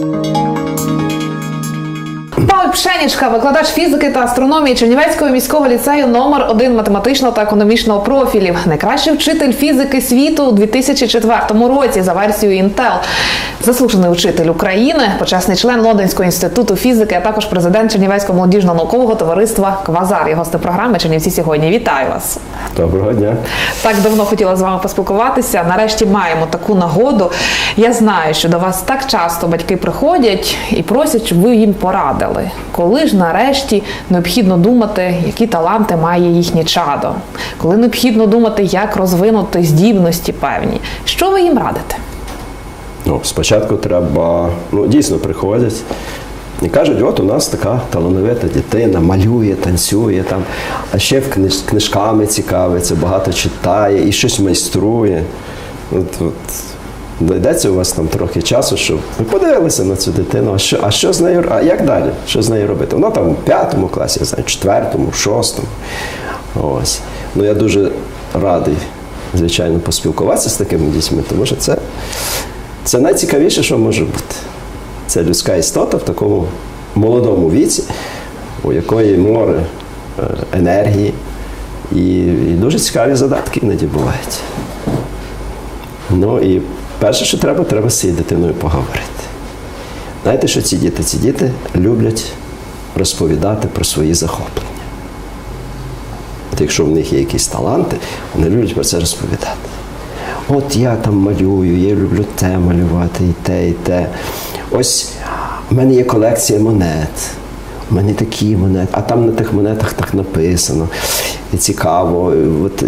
Thank you. Пшенічка, викладач фізики та астрономії Чернівецького міського ліцею номер 1 математичного та економічного профілів. Найкращий вчитель фізики світу у 2004 році за версією Intel. Заслужений учитель України, почесний член Лондонського інституту фізики, а також президент Чернівецького молодіжного наукового товариства Квазар. І гости програми Чернівці сьогодні. Вітаю вас! Доброго дня. Так давно хотіла з вами поспілкуватися. Нарешті маємо таку нагоду. Я знаю, що до вас так часто батьки приходять і просять, щоб ви їм порадили. Коли ж нарешті необхідно думати, які таланти має їхнє чадо, коли необхідно думати, як розвинути здібності певні. Що ви їм радите? Ну, спочатку треба, ну дійсно приходять і кажуть, от у нас така талановита дитина, малює, танцює там, а ще в книж, книжками цікавиться, багато читає і щось майструє. От, от, Дойдеться у вас там трохи часу, щоб ви подивилися на цю дитину, а що, а що з нею, а як далі? Що з нею робити? Вона там у п'ятому класі, я знаю, четвертому, шостому. Ось. Ну я дуже радий, звичайно, поспілкуватися з такими дітьми, тому що це, це найцікавіше, що може бути. Це людська істота в такому молодому віці, у якої море е, енергії і, і дуже цікаві задатки іноді бувають. Ну і перше, що треба, треба з цією дитиною поговорити. Знаєте, що ці діти? Ці діти люблять розповідати про свої захоплення. От якщо в них є якісь таланти, вони люблять про це розповідати. От я там малюю, я люблю те малювати, і те, і те. Ось в мене є колекція монет. У мене такі монети, а там на тих монетах так написано. І цікаво. От,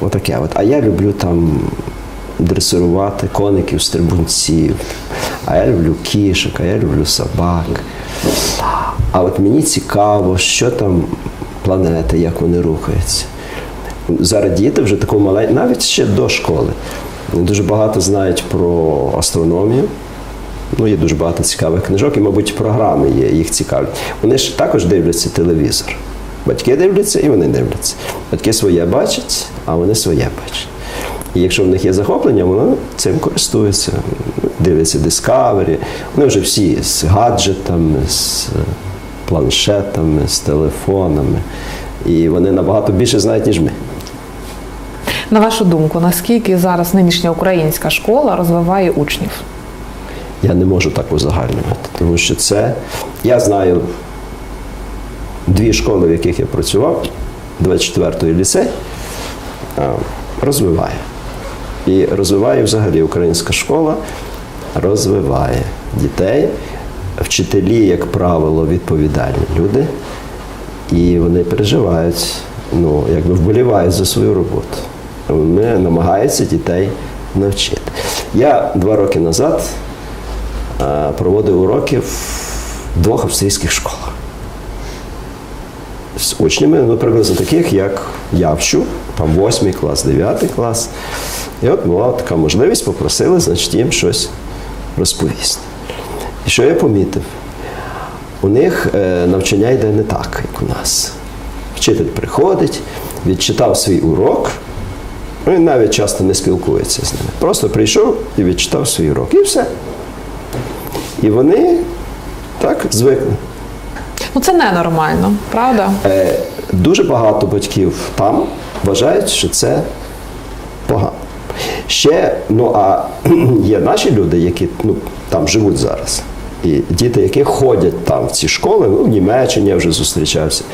отаке. От. А я люблю там дресирувати коників, стрибунців. А я люблю кішок, а я люблю собак. А от мені цікаво, що там планети, як вони рухаються. Зараз діти вже таку маленьку, навіть ще до школи. Дуже багато знають про астрономію. Ну, є дуже багато цікавих книжок, і, мабуть, програми є, їх цікавлять. Вони ж також дивляться телевізор. Батьки дивляться і вони дивляться. Батьки своє бачать, а вони своє бачать. І якщо в них є захоплення, вони цим користуються. Дивляться Discovery. Вони вже всі з гаджетами, з планшетами, з телефонами. І вони набагато більше знають, ніж ми. На вашу думку, наскільки зараз нинішня українська школа розвиває учнів? Я не можу так узагальнювати, тому що це я знаю дві школи, в яких я працював, 24-й ліцей, розвиває. І розвиває взагалі українська школа, розвиває дітей. Вчителі, як правило, відповідальні люди, і вони переживають, ну, якби вболівають за свою роботу. Вони намагаються дітей навчити. Я два роки назад проводив уроки в двох австрійських школах з учнями, ну, приблизно таких, як я вчу, там 8 клас, 9 клас. І от була така можливість, попросили, значить, їм щось розповісти. І що я помітив? У них е, навчання йде не так, як у нас. Вчитель приходить, відчитав свій урок, ну, він навіть часто не спілкується з ними. Просто прийшов і відчитав свій урок. І все. І вони так звикли. Ну це ненормально, правда? Е, дуже багато батьків там вважають, що це погано. Ще, ну а є наші люди, які ну, там живуть зараз. І діти, які ходять там в ці школи, ну в Німеччині я вже зустрічався,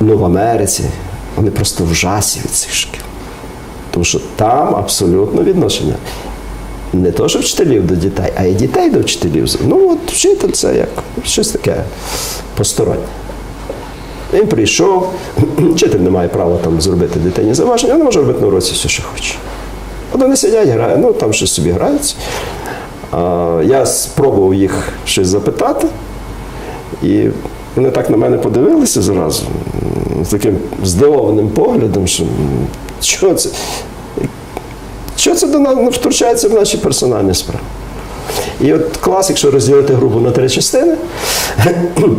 ну в Америці, вони просто в жасі від цих шкіл. Тому що там абсолютно відношення. Не то, що вчителів до дітей, а й дітей до вчителів. Ну, от вчитель це як щось таке постороннє. Він прийшов, вчитель не має права там зробити дитині заваження, він може робити на уроці все, що хоче. От вони сидять, грають, ну там щось собі граються. Я спробував їх щось запитати, і вони так на мене подивилися зразу, з таким здивованим поглядом, що що це? Що це до нас втручається в наші персональні справи? І от клас, якщо розділити групу на три частини,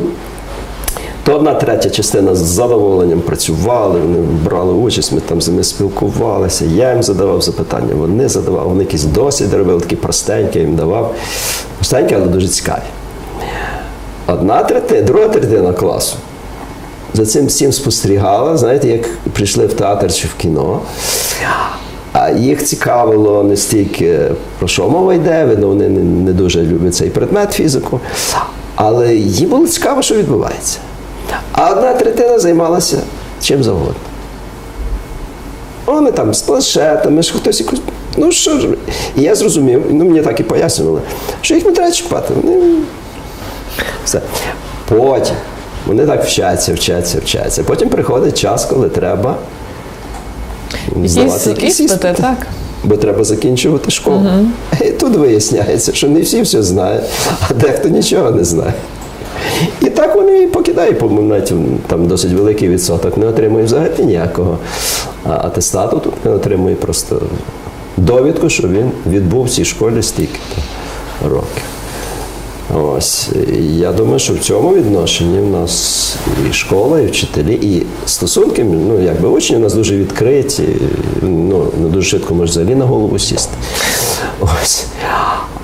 то одна третя частина з задоволенням працювали, вони брали участь, ми там з ними спілкувалися, я їм задавав запитання, вони задавали, вони якісь досвід робили, такі простенькі, їм давав. Простенькі, але дуже цікаві. Одна третина, друга третина класу за цим всім спостерігала, знаєте, як прийшли в театр чи в кіно. А їх цікавило не стільки про що мова йде, видно, вони не дуже люблять цей предмет фізику, але їм було цікаво, що відбувається. А одна третина займалася чим завгодно. Вони там з планшетами, що хтось якось. Ну що ж. І я зрозумів, ну мені так і пояснювали, що їх не треба чіпати. Вони все. Потім вони так вчаться, вчаться, вчаться. Потім приходить час, коли треба здавати якісь іспити, так. Бо треба закінчувати школу. І тут виясняється, що не всі все знають, а дехто нічого не знає. І так вони і покидають, по-моєму, там досить великий відсоток. Не отримує взагалі ніякого атестату, тут не отримує просто довідку, що він відбув в цій школі стільки років. Ось я думаю, що в цьому відношенні в нас і школа, і вчителі, і стосунки, ну якби учні у нас дуже відкриті, ну не дуже швидко може взагалі на голову сісти. Ось.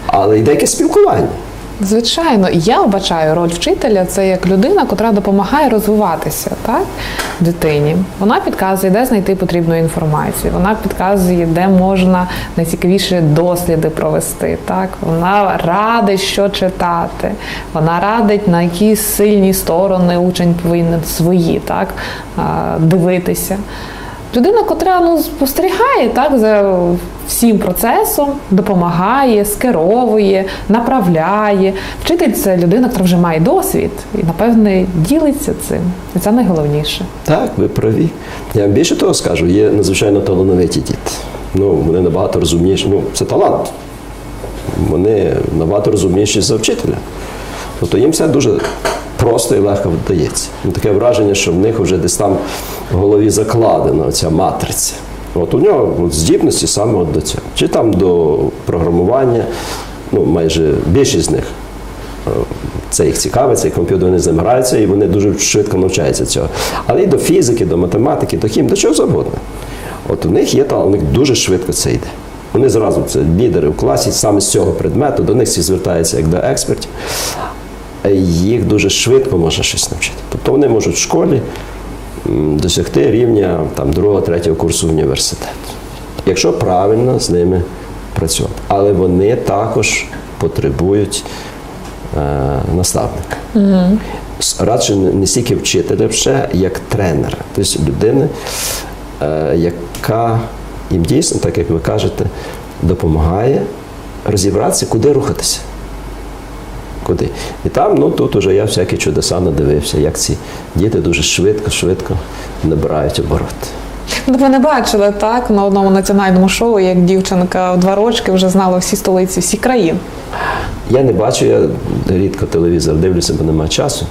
Але йде якесь спілкування. Звичайно, я вбачаю роль вчителя це як людина, котра допомагає розвиватися так, дитині. Вона підказує, де знайти потрібну інформацію. Вона підказує, де можна найцікавіші досліди провести. Так, вона радить, що читати. Вона радить, на які сильні сторони учень повинен свої так, дивитися. Людина, котра ну, спостерігає так, за всім процесом, допомагає, скеровує, направляє. Вчитель це людина, яка вже має досвід і, напевне, ділиться цим. І це найголовніше. Так, ви праві. Я більше того скажу, є надзвичайно талановиті діти. Ну, вони набагато розумніші. Ну, це талант. Вони набагато розумніші за вчителя. Тобто їм все дуже просто і легко вдається. Ну, Таке враження, що в них вже десь там в голові закладена ця матриця. От у нього здібності саме от до цього. Чи там до програмування, ну майже більшість з них е, це їх цікавить, цей комп'ютер вони ним граються, і вони дуже швидко навчаються цього. Але і до фізики, до математики, до хімії, до чого завгодно. От у них є талант, у них дуже швидко це йде. Вони зразу це лідери в класі, саме з цього предмету, до них всі звертаються як до експертів. Їх дуже швидко можна щось навчити. Тобто вони можуть в школі досягти рівня там, другого, третього курсу університету. Якщо правильно з ними працювати. Але вони також потребують е, наставника. С- Радше не стільки вчителя, вже як тренера, тобто людини, е, яка їм дійсно, так як ви кажете, допомагає розібратися, куди рухатися. Куди. І там, ну тут уже я всякі чудеса надивився, як ці діти дуже швидко, швидко набирають обороти. Ну, Ви не бачили так на одному національному шоу, як дівчинка в два рочки вже знала всі столиці, всі країн. Я не бачу, я рідко телевізор дивлюся, бо немає часу.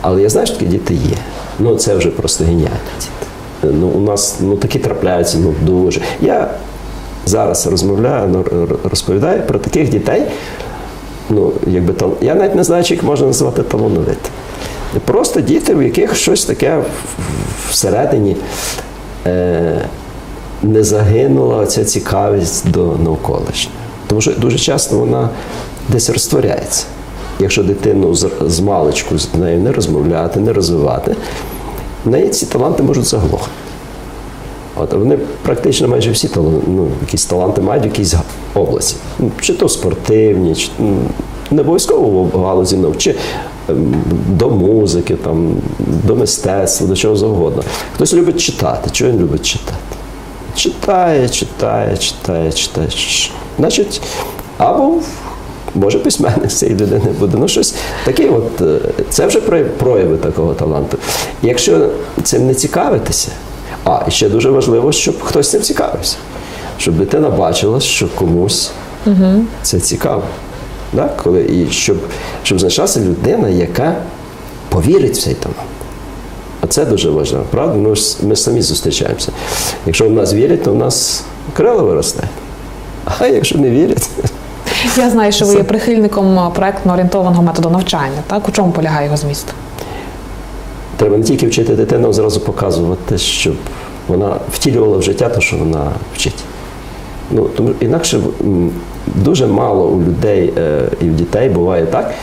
Але я знаю, що такі діти є. Ну це вже просто геніальні діти. Ну, у нас ну, такі трапляються ну, дуже. Я зараз розмовляю, ну, розповідаю про таких дітей. Ну, якби тал- я навіть не знаю, чи їх можна назвати талановитими. Просто діти, в яких щось таке всередині е, не загинула ця цікавість до навколишнього. Тому що дуже часто вона десь розтворяється. Якщо дитину з, з маличку з нею не розмовляти, не розвивати, в неї ці таланти можуть заглохнути. От, вони практично майже всі ну, якісь таланти мають в якійсь області. Ну, Чи то спортивні, чи не обов'язково галузі наук, чи ем, до музики, там, до мистецтва, до чого завгодно. Хтось любить читати. Чого він любить читати? Читає, читає, читає, читає. Значить, або може письменник цієї людини буде. Ну, щось таке, от, е, це вже прояви такого таланту. Якщо цим не цікавитися, а і ще дуже важливо, щоб хтось цим цікавився. Щоб дитина бачила, що комусь це цікаво. Так? Коли, і щоб, щоб знайшлася людина, яка повірить в цей талант. А це дуже важливо, правда? Ну, ж ми самі зустрічаємося. Якщо в нас вірять, то в нас крила виросте. А якщо не вірять, Я знаю, що ви є прихильником проектно орієнтованого методу навчання. Так, у чому полягає його зміст? Треба не тільки вчити дитину, а зразу показувати, щоб вона втілювала в життя те, що вона вчить. Ну, тому інакше дуже мало у людей е, і в дітей буває так.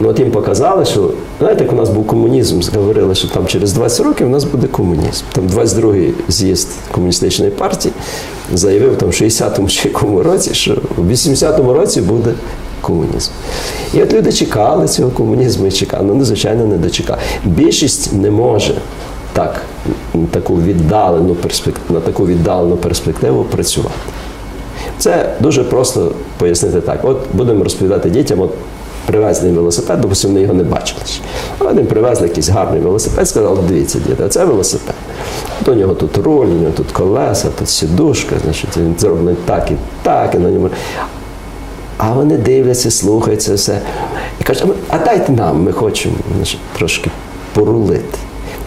Ну, от їм показали, що знаєте, як у нас був комунізм, говорили, що там через 20 років у нас буде комунізм. Там 22-й з'їзд комуністичної партії заявив там в 60-му чи якому році, що в 80-му році буде комунізм. І от люди чекали цього комунізму і чекали. Ну, звичайно, не дочекали. Більшість не може так таку віддалену перспективу, на таку віддалену перспективу працювати. Це дуже просто пояснити так. От будемо розповідати дітям, от привезли велосипед, допустимо, вони його не бачили. А Вони привезли якийсь гарний велосипед, сказали, «От дивіться, діти, це велосипед. У нього тут руль, у нього тут колеса, тут сідушка, значить, він зроблений так і так, і на ньому. А вони дивляться, слухають це все. І кажуть, «А дайте нам, ми хочемо трошки порулити.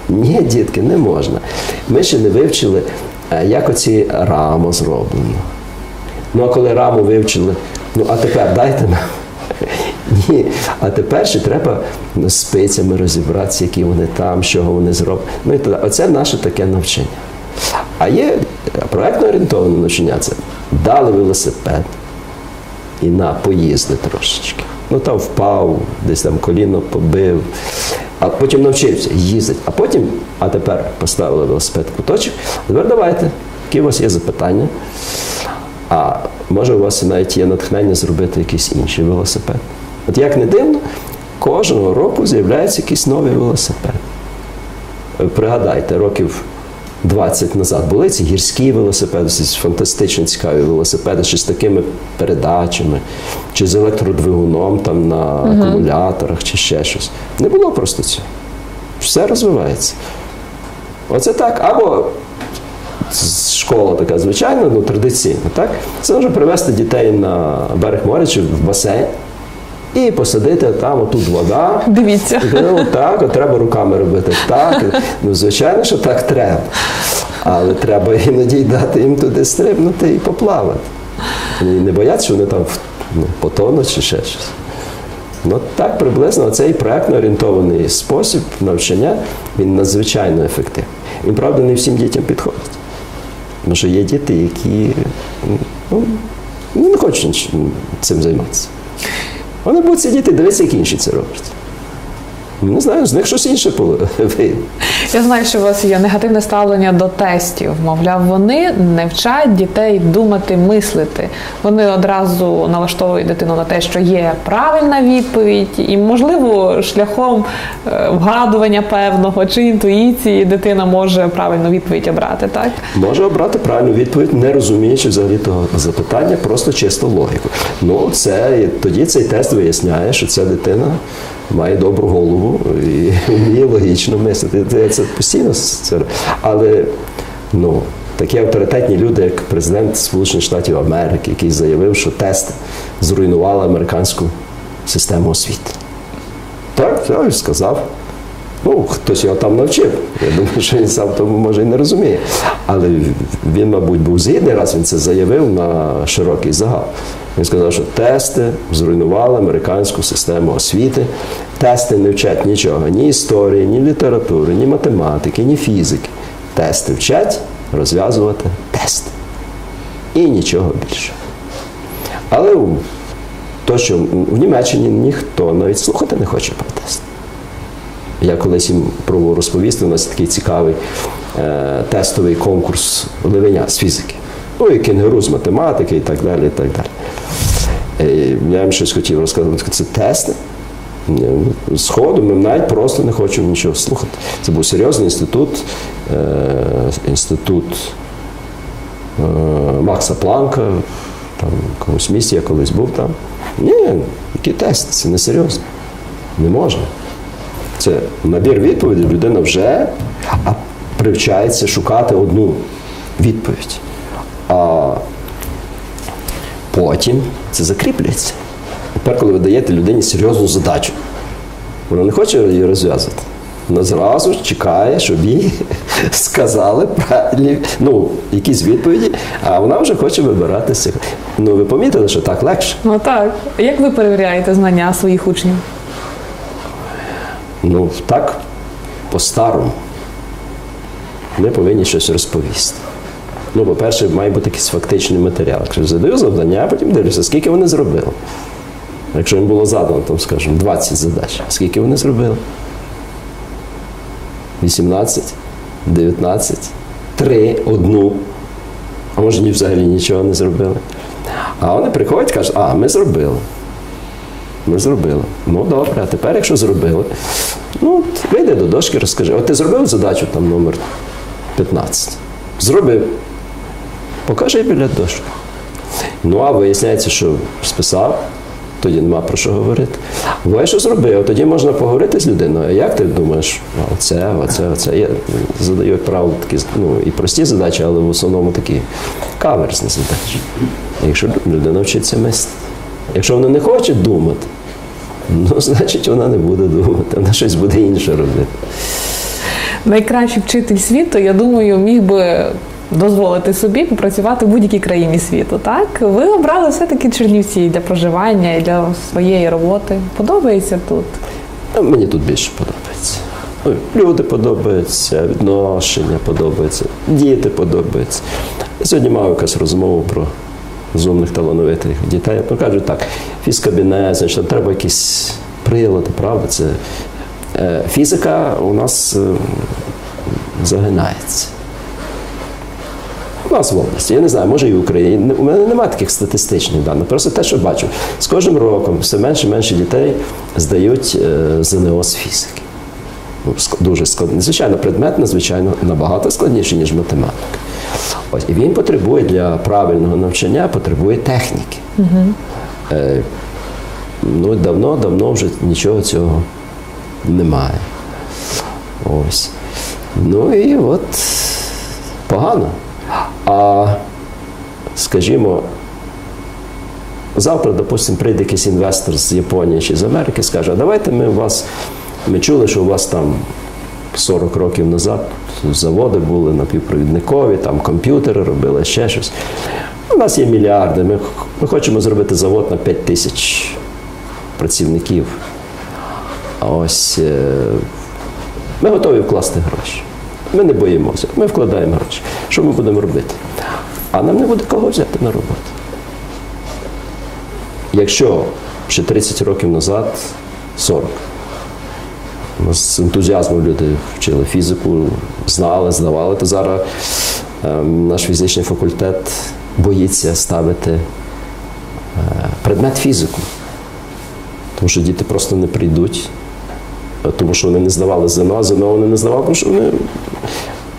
Ні, дітки, не можна. Ми ще не вивчили, е, як оці рамо зроблено. Ну, а коли раму вивчили, ну а тепер дайте нам. Ні, а тепер ще треба ну, спицями розібратися, які вони там, що вони зроблять. Ну і далі. Оце наше таке навчання. А є проектно орієнтоване навчання це дали велосипед і на поїзди трошечки. Ну там впав, десь там коліно побив, а потім навчився їздити. А потім, а тепер поставили велосипед куточок. Тепер давайте, які у вас є запитання. А може у вас навіть є натхнення зробити якийсь інший велосипед. От як не дивно, кожного року з'являється якийсь новий велосипед. Пригадайте, років 20 назад були ці гірські велосипеди, ці фантастично цікаві велосипеди, чи з такими передачами, чи з електродвигуном там на акумуляторах, чи ще щось. Не було просто цього. Все розвивається. Оце так. Або школа така звичайна, ну традиційна, так? Це може привезти дітей на берег моря чи в басейн і посадити там, отут вода. Дивіться. Ну, так, от треба руками робити так. Ну, звичайно, що так треба. Але треба іноді дати їм туди стрибнути і поплавати. І не бояться, що вони там ну, потонуть чи ще щось. Ну, так приблизно цей проектно орієнтований спосіб навчання він надзвичайно ефективний. Він, правда, не всім дітям підходить. Тому що є діти, які ну, ну, не хочуть цим займатися. Вони будуть сидіти і дивитися, як інші це роблять. Не знаю, з них щось інше вийде. Я знаю, що у вас є негативне ставлення до тестів. Мовляв, вони не вчать дітей думати, мислити. Вони одразу налаштовують дитину на те, що є правильна відповідь, і, можливо, шляхом е, вгадування певного чи інтуїції дитина може правильну відповідь обрати, так? Може обрати правильну відповідь, не розуміючи взагалі того запитання, просто чисто логіку. Ну, це тоді цей тест виясняє, що ця дитина має добру голову і вміє логічно мислити. Це, це постійно. Але ну, такі авторитетні люди, як президент Сполучених Штатів Америки, який заявив, що тест зруйнували американську систему освіти. Так, я і сказав. Ну, хтось його там навчив. Я думаю, що він сам тому може і не розуміє. Але він, мабуть, був згідний, раз він це заявив на широкий загал. Він сказав, що тести зруйнували американську систему освіти. Тести не вчать нічого, ні історії, ні літератури, ні математики, ні фізики. Тести вчать розв'язувати тести. І нічого більше. Але то, що в Німеччині ніхто навіть слухати не хоче про тести. Я колись їм пробував розповісти, у нас такий цікавий е, тестовий конкурс ливеня з фізики. Ну і кенгуру з математики і так далі. і так далі. Е, я їм щось хотів розказати. Це тести. Ні, ну, Сходу ми навіть просто не хочемо нічого слухати. Це був серйозний інститут, е, інститут е, Макса Планка, там в якомусь місті я колись був там. Ні, які тести, це не серйозно. Не можна. Це набір відповідей, людина вже привчається шукати одну відповідь. А потім це закріплюється. Тепер, коли ви даєте людині серйозну задачу, вона не хоче її розв'язувати. Вона зразу чекає, щоб їй сказали правильні, ну, якісь відповіді, а вона вже хоче вибирати з цих. Ну, ви помітили, що так легше. Ну так. Як ви перевіряєте знання своїх учнів? Ну, так, по-старому. Ми повинні щось розповісти. Ну, по-перше, має бути якийсь фактичний матеріал. Якщо задаю завдання, а потім дивлюся, скільки вони зробили. Якщо їм було задано, там, скажімо, 20 задач, скільки вони зробили? 18, 19, 3, одну. А може ні, взагалі нічого не зробили. А вони приходять і кажуть, а, ми зробили. Ми зробили. Ну добре, а тепер, якщо зробили, ну от вийди до дошки, розкажи. От ти зробив задачу там номер 15. Зробив. Покажи біля дошки. Ну, а виясняється, що списав, тоді нема про що говорити. Буває, що зробив, тоді можна поговорити з людиною. А як ти думаєш, оце, оце, оце. Я задаю, правило, такі ну, і прості задачі, але в основному такі каверсні задачі. Якщо людина вчиться мислити. Якщо вона не хоче думати, ну, значить вона не буде думати, вона щось буде інше робити. Найкращий вчитель світу, я думаю, міг би дозволити собі попрацювати в будь-якій країні світу. Так, ви обрали все-таки Чернівці для проживання і для своєї роботи. Подобається тут. Ну, Мені тут більше подобається. Люди подобаються, відношення подобаються, діти подобаються. Я сьогодні мав якусь розмову про розумних талановитих дітей. Ну кажуть так, фізкабінет, значить, треба якісь прилади, правда? Це, е, фізика у нас е, загинається. У нас в області, я не знаю, може і в Україні. У мене немає таких статистичних даних. Просто те, що бачу, з кожним роком все менше і менше дітей здають е, ЗНО з фізики. Ну, Дуже складно. Звичайно, предмет надзвичайно набагато складніший, ніж математика. Ось, і він потребує для правильного навчання, потребує техніки. Е, ну, давно-давно вже нічого цього немає. Ось. Ну і от погано. А скажімо, завтра, допустимо, прийде якийсь інвестор з Японії чи з Америки, скаже, а давайте ми у вас, ми чули, що у вас там 40 років назад заводи були напівпровідникові, там комп'ютери робили, ще щось. У нас є мільярди, ми, ми хочемо зробити завод на 5 тисяч працівників. А ось е, ми готові вкласти гроші. Ми не боїмося, ми вкладаємо гроші. Що ми будемо робити? А нам не буде кого взяти на роботу. Якщо ще 30 років назад, 40, у нас з ентузіазмом люди вчили фізику, знали, здавали, то зараз ем, наш фізичний факультет боїться ставити е, предмет фізику. Тому що діти просто не прийдуть, е, тому що вони не здавали ЗНО, ЗНО вони не здавали, тому що вони,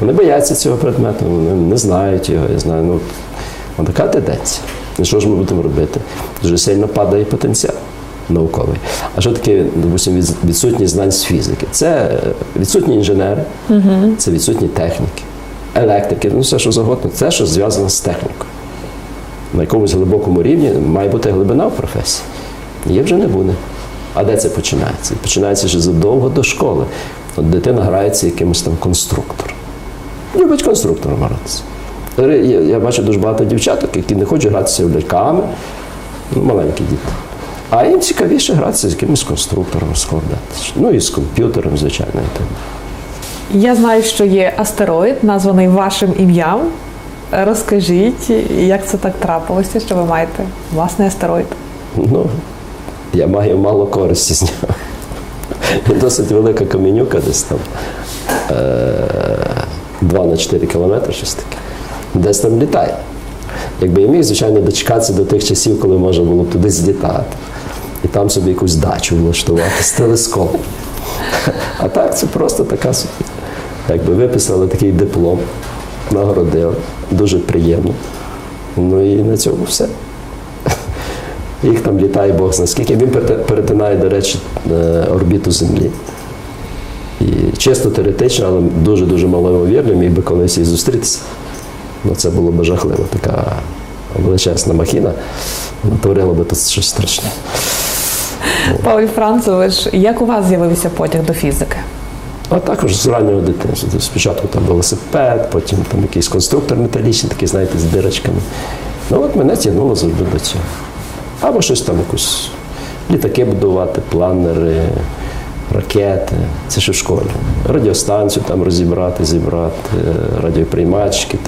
вони бояться цього предмету, вони не знають його. Я знаю, ну, така тенденція. І що ж ми будемо робити? Дуже сильно падає потенціал науковий. А що таке, допустимо, відсутність знань з фізики? Це е, відсутні інженери, це відсутні техніки, електрики, ну все, що завгодно, це що зв'язано з технікою. На якомусь глибокому рівні має бути глибина в професії. Її вже не буде. А де це починається? Починається ще задовго до школи. От дитина грається якимось там конструктором. Любить конструктором гратися. Я, я бачу дуже багато дівчаток, які не хочуть гратися в ляльками, ну, маленькі діти. А їм цікавіше гратися з якимось конструктором, складати. Ну і з комп'ютером, звичайно. і так. Я знаю, що є астероїд, названий вашим ім'ям. Розкажіть, як це так трапилося, що ви маєте власний астероїд? Ну, я маю мало користі з нього. Досить велика каменюка, десь там е- 2 на 4 кілометри, щось таке. Десь там літає. Якби я міг, звичайно, дочекатися до тих часів, коли можна було б туди злітати. І там собі якусь дачу влаштувати з телескопом. А так це просто така. Якби виписали такий диплом, нагородили. Дуже приємно. Ну і на цьому все. Їх там літає Бог зна скільки. Він перетинає, до речі, е, орбіту Землі. І чисто теоретично, але дуже-дуже малоймовірно, міг би колись і зустрітися. Ну, це було б жахливо. Така величезна махіна творила би тут щось страшне. Павло Францович, як у вас з'явився потяг до фізики? А також з раннього дитинства. Спочатку там велосипед, потім там якийсь конструктор металічний, такий, знаєте, з дирочками. Ну от мене тягнуло завжди до цього. Або щось там якусь літаки будувати, планери, ракети. Це ще в школі. Радіостанцію там розібрати, зібрати, е, радіоприймачки.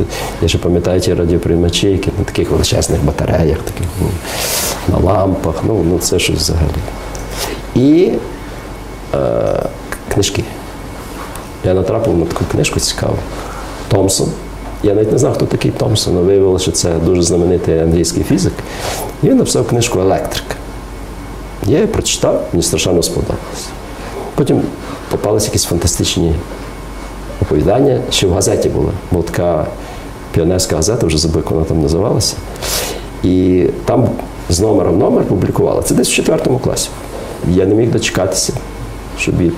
Я ще пам'ятаю ті радіоприймачі, які на таких величезних батареях, таких, ну, на лампах. Ну, ну це щось взагалі. І е, книжки. Я натрапив на таку книжку цікаву. Томсон. Я навіть не знав, хто такий Томсон, але виявилося, що це дуже знаменитий англійський фізик. І він написав книжку Електрик. Я її прочитав, мені страшенно сподобалося. Потім попалися якісь фантастичні оповідання, що в газеті була. Була така піонерська газета, вже забув, як вона там називалася. І там з номера в номер публікували. Це десь в четвертому класі. Я не міг дочекатися, щоб її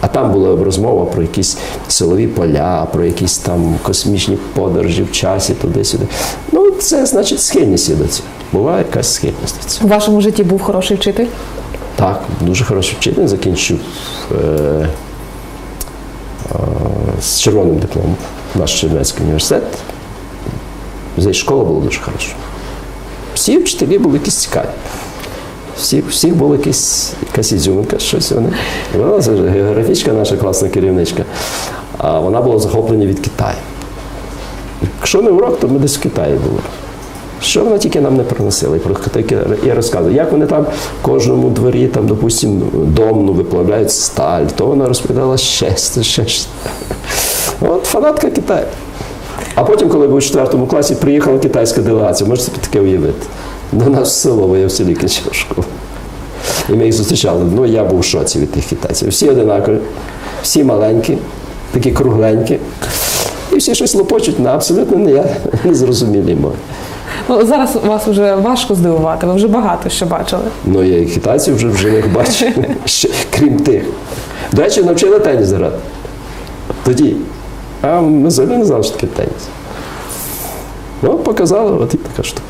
а там була розмова про якісь силові поля, про якісь там космічні подорожі в часі, туди-сюди. Ну, це значить схильність до цього. Буває якась схильність. У вашому житті був хороший вчитель? Так, дуже хороший вчитель, закінчив е, е, з червоним дипломом наш Чернецький університет. Школа була дуже хороша. Всі вчителі були якісь цікаві. Всі, всіх була якась, ізюминка, щось вони. І вона, географічка, наша класна керівничка, а вона була захоплена від Китаю. Якщо не урок, то ми десь в Китаї були. Що вона тільки нам не приносила? Про таке я розказую, як вони там в кожному дворі, там, допустимо, домну виплавляють сталь, то вона розповідала ще, ще. От фанатка Китаю. А потім, коли був у 4 класі, приїхала китайська делегація, можете собі таке уявити. До нас в село, бо в селі кінчив школу. І ми їх зустрічали. Ну, я був в шоці від тих китайців. Всі одинакові, всі маленькі, такі кругленькі. І всі щось лопочуть на абсолютно не, незрозумілій мові. Ну, зараз вас вже важко здивувати, ви вже багато що бачили. Ну, я і китайців вже в живих бачив, крім тих. До речі, навчили теніс грати. Тоді. А ми взагалі не знали, що таке теніс. Ну, показали, от і така штука.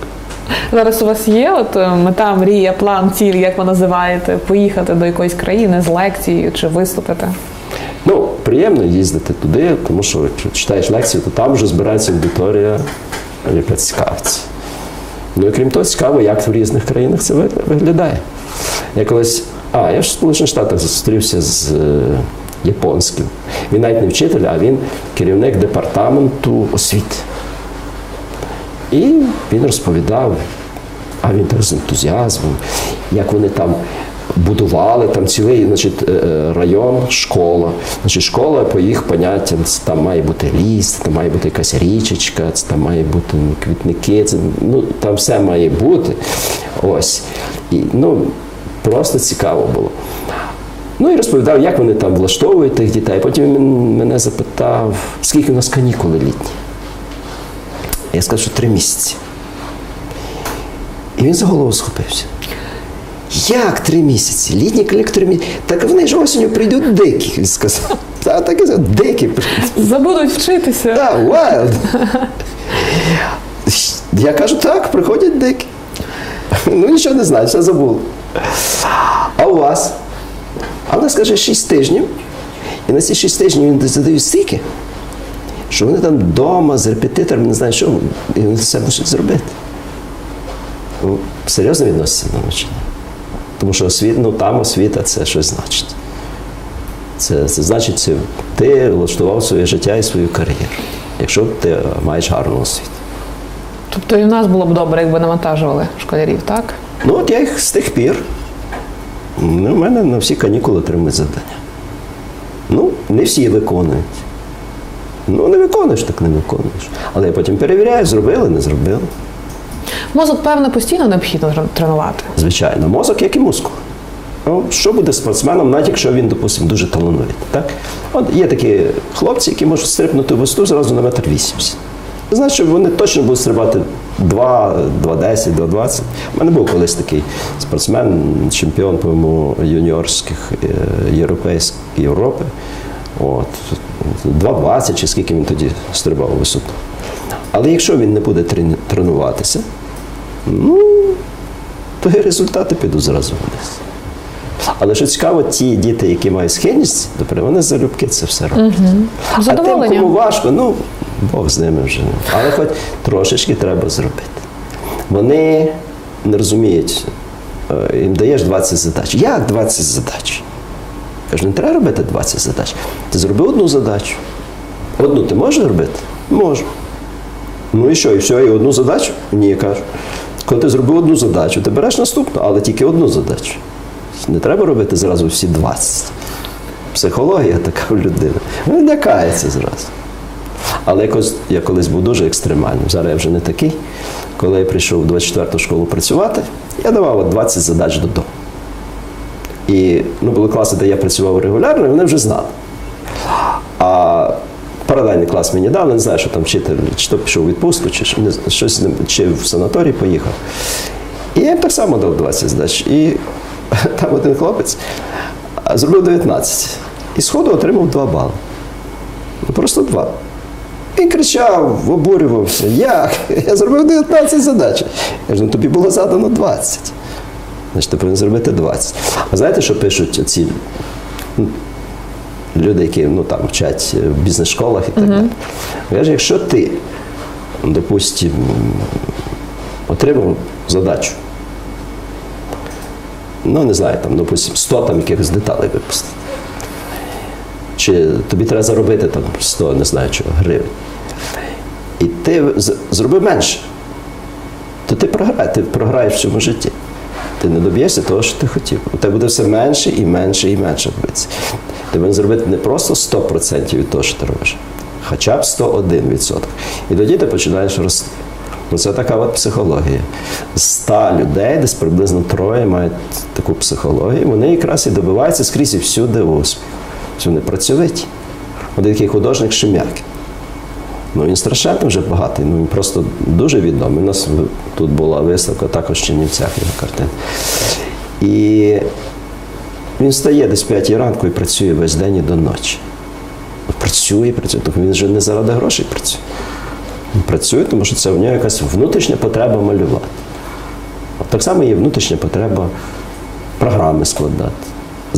Зараз у вас є от е, мета, мрія, план, ціль, як ви називаєте, поїхати до якоїсь країни з лекцією чи виступити? Ну, приємно їздити туди, тому що якщо читаєш лекцію, то там вже збирається аудиторія, яка цікавиться. Ну і крім того, цікаво, як в різних країнах це виглядає. Я колись, а, я ж в Сполучених Штатах зустрівся з е, японським. Він навіть не вчитель, а він керівник департаменту освіти. І він розповідав, а він так з ентузіазмом, як вони там будували там цілий значить, е, е, район, школа. Значить, школа по їх поняттям, це там має бути ліс, там має бути якась річечка, це там має бути ну, квітники, це, ну, там все має бути. Ось. І, ну, просто цікаво було. Ну і розповідав, як вони там влаштовують тих дітей. Потім він мене запитав, скільки у нас канікули літні. Я сказав, що три місяці. І він за голову схопився. Як три місяці? Літні три місяці. Так вони ж осінню прийдуть дикі, він сказав. Та так і сказав, дикі прийдуть. Забудуть вчитися. Так, wild. Я кажу, так, приходять дикі. Ну нічого не знаю, все забув. А у вас? А вона скаже 6 тижнів. І на ці 6 тижнів він задають стільки, що вони там вдома з репетитором не знають, що і вони все мусять зробити. Ну, серйозно відноситься до навчання. Тому що освіт, ну, там освіта це щось значить. Це, це значить, це ти влаштував своє життя і свою кар'єру, якщо ти маєш гарну освіту. Тобто і в нас було б добре, якби навантажували школярів, так? Ну, от я їх з тих пір. Ну, в мене на всі канікули отримують завдання. Ну, не всі виконують. Ну, не виконуєш, так не виконуєш. Але я потім перевіряю, зробили, не зробили. Мозок, певне, постійно необхідно тренувати. Звичайно, мозок, як і мускул. Ну, що буде спортсменом, навіть якщо він, допустимо, дуже талановитий. Так? От є такі хлопці, які можуть стрибнути висоту зразу на метр вісімдесят. Значить, вони точно будуть стрибати 2, 2,10, 2,20. У мене був колись такий спортсмен, чемпіон, по-моєму, юніорських е, європейських Європи. От, 2,20 чи скільки він тоді стрибав у висоту. Але якщо він не буде трен- тренуватися, ну, то і результати підуть зразу вниз. Але що цікаво, ті діти, які мають схильність, добре, вони залюбки це все роблять. А тим, кому важко, ну, Бог з ними вже. Але хоч трошечки треба зробити. Вони не розуміють, е, їм даєш 20 задач. Як 20 задач? Кажу, не треба робити 20 задач. Ти зроби одну задачу. Одну ти можеш робити? Можу. Ну і що, і все, і одну задачу? Ні, я кажу. Коли ти зробив одну задачу, ти береш наступну, але тільки одну задачу. Не треба робити зразу всі 20. Психологія така в людини. Він лякається зразу. Але якось я колись був дуже екстремальним. Зараз я вже не такий. Коли я прийшов в 24-ту школу працювати, я давав от 20 задач додому. І ну, були класи, де я працював регулярно, і вони вже знали. А паралельний клас мені дали, не знаю, що там вчитель, чи то пішов у відпустку, чи щось чи в санаторій поїхав. І я так само дав 20 задач. І там один хлопець зробив 19. І сходу отримав 2 бали. Ну, Просто 2. Він кричав, обурювався. Як? Я зробив 19 задач. Я кажу, ну тобі було задано 20. Значить, ти повинен зробити 20. А знаєте, що пишуть ці люди, які ну, там, вчать в бізнес-школах і так далі? Каже, якщо ти, допустим, отримав задачу, ну не знаю, там, допустим, 100 там якихось деталей випустити. Чи тобі треба заробити там 100, не знаю чого, гривень. І ти зробив менше, то ти програєш, ти програєш в цьому житті. Ти не доб'єшся того, що ти хотів. У тебе буде все менше і менше і менше робитися. Ти повинен зробити не просто 100% від того, що ти робиш, хоча б 101%. І тоді ти починаєш рости. Це така от психологія. 100 людей, десь приблизно троє мають таку психологію. Вони якраз і добиваються скрізь і всюди успіху. Вони працьовиті. Один такий художник Шем'якін. Ну, він страшенно вже багатий, ну він просто дуже відомий. У нас тут була виставка також в Чернівцях його картин. І він стає десь в 5 ранку і працює весь день і до ночі. Працює, працює. Тобто він вже не заради грошей працює. Він працює, тому що це в нього якась внутрішня потреба малювати. От так само є внутрішня потреба програми складати,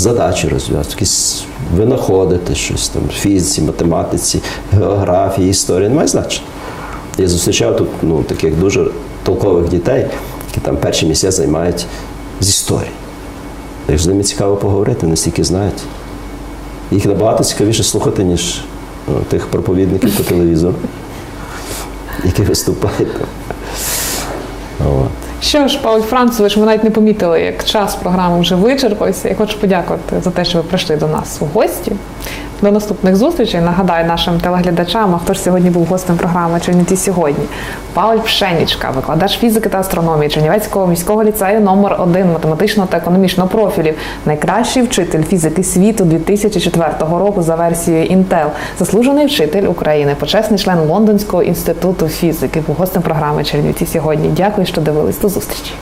задачі розв'язати, якісь винаходити щось там, фізиці, математиці, географії, історії, немає значення. Я зустрічав тут ну, таких дуже толкових дітей, які там перші місця займають з історії. Їх з ними цікаво поговорити, настільки знають. Їх набагато цікавіше слухати, ніж ну, тих проповідників по телевізору, які виступають там. Що ж, Павло Францович, ми навіть не помітили, як час програми вже вичерпався. Я хочу подякувати за те, що ви прийшли до нас у гості. До наступних зустрічей. Нагадаю нашим телеглядачам, а хто ж сьогодні був гостем програми Чернівці сьогодні. Павль Пшенічка, викладач фізики та астрономії Чернівецького міського ліцею номер 1 математичного та економічного профілів, найкращий вчитель фізики світу 2004 року за версією Intel, заслужений вчитель України, почесний член Лондонського інституту фізики. Був гостем програми Чернівці сьогодні. Дякую, що дивились. До зустрічі.